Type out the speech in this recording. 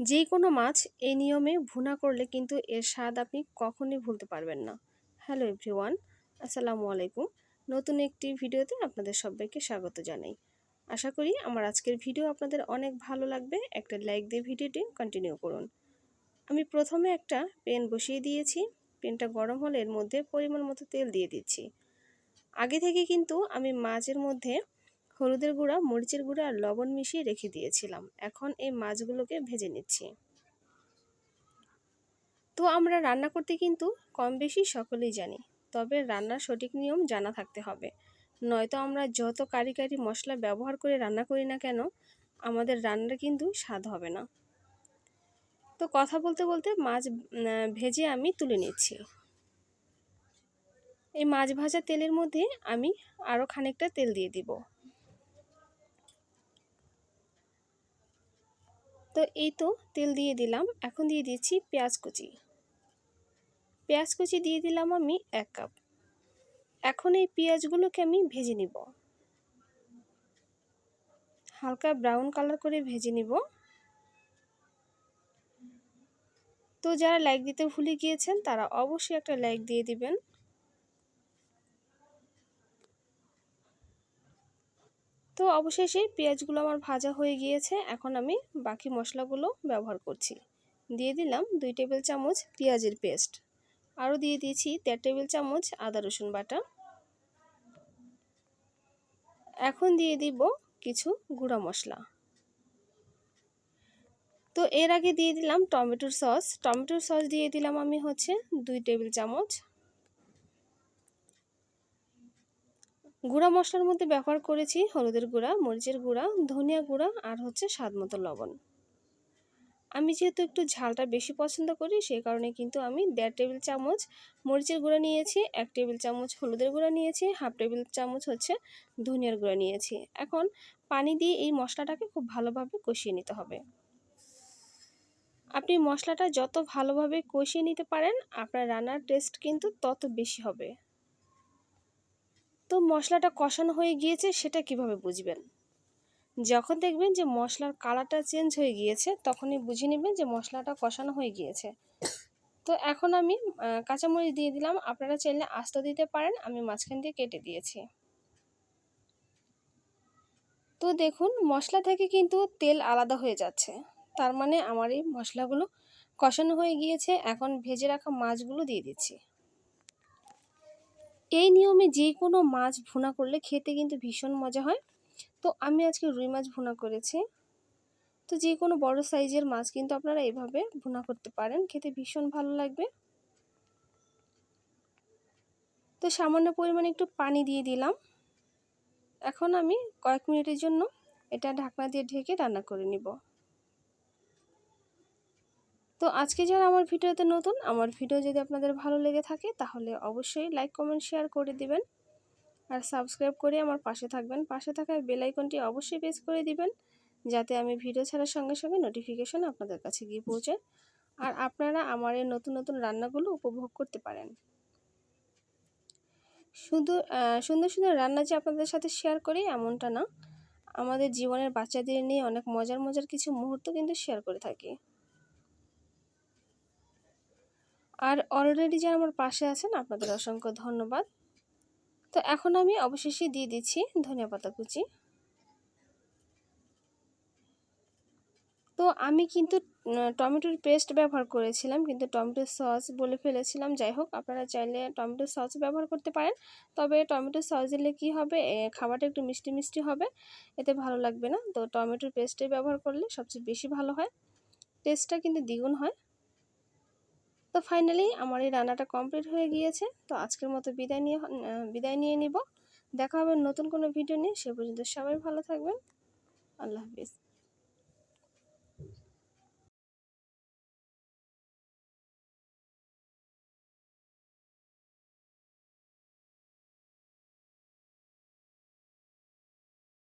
যে কোনো মাছ এই নিয়মে ভুনা করলে কিন্তু এর স্বাদ আপনি কখনই ভুলতে পারবেন না। হ্যালো এভরিওয়ান আসসালামু আলাইকুম। নতুন একটি ভিডিওতে আপনাদের সবাইকে স্বাগত জানাই। আশা করি আমার আজকের ভিডিও আপনাদের অনেক ভালো লাগবে। একটা লাইক দিয়ে ভিডিওটি কন্টিনিউ করুন। আমি প্রথমে একটা পেন বসিয়ে দিয়েছি। পেনটা গরম হলে এর মধ্যে পরিমাণ মতো তেল দিয়ে দিচ্ছি। আগে থেকে কিন্তু আমি মাছের মধ্যে হলুদের গুঁড়া, মরিচের গুঁড়া আর লবণ মিশিয়ে রেখে দিয়েছিলাম। এখন এই মাছগুলোকে ভেজে নিচ্ছি। তো আমরা রান্না করতে কিন্তু কম বেশি সকলেই জানি, তবে রান্নার সঠিক নিয়ম জানা থাকতে হবে। নয়তো আমরা যত কারি কারি মশলা ব্যবহার করে রান্না করি না কেন, আমাদের রান্নার কিন্তু স্বাদ হবে না। তো কথা বলতে বলতে মাছ ভেজে আমি তুলে নিচ্ছি। এই মাছ ভাজা তেলের মধ্যে আমি আরও খানিকটা তেল দিয়ে দিব। তো এই তো তেল দিয়ে দিলাম। এখন দিয়ে দিচ্ছি পেঁয়াজ কুচি। পেঁয়াজ কুচি দিয়ে দিলাম আমি এক কাপ। এখন এই পেঁয়াজগুলোকে আমি ভেজে নিব। হালকা ব্রাউন কালার করে ভেজে নিব। তো যারা লাইক দিতে ভুলে গিয়েছেন তারা অবশ্যই একটা লাইক দিয়ে দিবেন। তো অবশেষে পেঁয়াজগুলো আমার ভাজা হয়ে গিয়েছে। এখন আমি বাকি মশলাগুলো ব্যবহার করছি। দিয়ে দিলাম দুই টেবিল চামচ পেঁয়াজের পেস্ট। আরও দিয়ে দিয়েছি দেড় টেবিল চামচ আদা রসুন বাটা। এখন দিয়ে দিব কিছু গুঁড়া মশলা। তো এর আগে দিয়ে দিলাম টমেটোর সস। টমেটোর সস দিয়ে দিলাম আমি হচ্ছে দুই টেবিল চামচ গুঁড়া মশলার মধ্যে ব্যবহার করেছি হলুদের গুঁড়া, মরিচের গুঁড়া, ধনিয়া গুঁড়া আর হচ্ছে স্বাদ মতো লবণ। আমি যেহেতু একটু ঝালটা বেশি পছন্দ করি সেই কারণে কিন্তু আমি দেড় টেবিল চামচ মরিচের গুঁড়া নিয়েছি, এক টেবিল চামচ হলুদের গুঁড়া নিয়েছি, হাফ টেবিল চামচ হচ্ছে ধনিয়ার গুঁড়া নিয়েছি। এখন পানি দিয়ে এই মশলাটাকে খুব ভালোভাবে কষিয়ে নিতে হবে। আপনি মশলাটা যত ভালোভাবে কষিয়ে নিতে পারেন, আপনার রান্নার টেস্ট কিন্তু তত বেশি হবে। তো মশলাটা কষানো হয়ে গিয়েছে, সেটা কীভাবে বুঝবেন? যখন দেখবেন যে মশলার কালারটা চেঞ্জ হয়ে গিয়েছে, তখনই বুঝে নেবেন যে মশলাটা কষানো হয়ে গিয়েছে। তো এখন আমি কাঁচামরিচ দিয়ে দিলাম। আপনারা চাইলে আস্ত দিতে পারেন, আমি মাঝখান দিয়ে কেটে দিয়েছি। তো দেখুন, মশলা থেকে কিন্তু তেল আলাদা হয়ে যাচ্ছে। তার মানে আমার এই মশলাগুলো কষানো হয়ে গিয়েছে। এখন ভেজে রাখা মাছগুলো দিয়ে দিচ্ছি। এই নিয়মে যে কোনো মাছ ভুনা করলে খেতে কিন্তু ভীষণ মজা হয়। তো আমি আজকে রুই মাছ ভুনা করেছি। তো যে কোনো বড় সাইজের মাছ কিন্তু আপনারা এভাবে ভুনা করতে পারেন, খেতে ভীষণ ভালো লাগবে। তো সামান্য পরিমাণে একটু পানি দিয়ে দিলাম। এখন আমি কয়েক মিনিটের জন্য এটা ঢাকনা দিয়ে ঢেকে রান্না করে নিব। তো আজকে যারা আমার ভিডিওতে নতুন, আমার ভিডিও যদি আপনাদের ভালো লেগে থাকে, তাহলে অবশ্যই লাইক কমেন্ট শেয়ার করে দিবেন। আর সাবস্ক্রাইব করে আমার পাশে থাকবেন। পাশে থাকা বেল আইকনটি অবশ্যই প্রেস করে দিবেন, যাতে আমি ভিডিও ছাড়ার সঙ্গে সঙ্গে নোটিফিকেশন আপনাদের কাছে গিয়ে পৌঁছে আর আপনারা আমার এই নতুন নতুন রান্নাগুলো উপভোগ করতে পারেন। শুধু সুন্দর সুন্দর রান্না যে আপনাদের সাথে শেয়ার করি এমনটা না। আমাদের জীবনের বাচ্চাদের নিয়ে অনেক মজার মজার কিছু মুহূর্ত কিন্তু শেয়ার করে থাকি। আর অলরেডি যারা আমার পাশে আছেন, আপনাদের অসংখ্য ধন্যবাদ। তো এখন আমি অবশেষে দিয়ে দিচ্ছি ধনিয়া পাতা কুচি। তো আমি কিন্তু টমেটোর পেস্ট ব্যবহার করেছিলাম, কিন্তু টমেটোর সস বলে ফেলেছিলাম। যাই হোক, আপনারা চাইলে টমেটোর সস ব্যবহার করতে পারেন। তবে টমেটোর সস দিলে কী হবে? খাবারটা একটু মিষ্টি মিষ্টি হবে, এতে ভালো লাগবে না। তো টমেটোর পেস্টে ব্যবহার করলে সবচেয়ে বেশি ভালো হয়। টেস্টটা কিন্তু দ্বিগুণ হয়। তো ফাইনালি আমার এই রান্নাটা কমপ্লিট হয়ে গিয়েছে। তো আজকের মতো বিদায় নিয়ে বিদায় নিয়ে নিব। দেখা হবে নতুন কোনো ভিডিও নিয়ে। সে পর্যন্ত সবাই ভালো থাকবেন। আল্লাহ হাফিজ।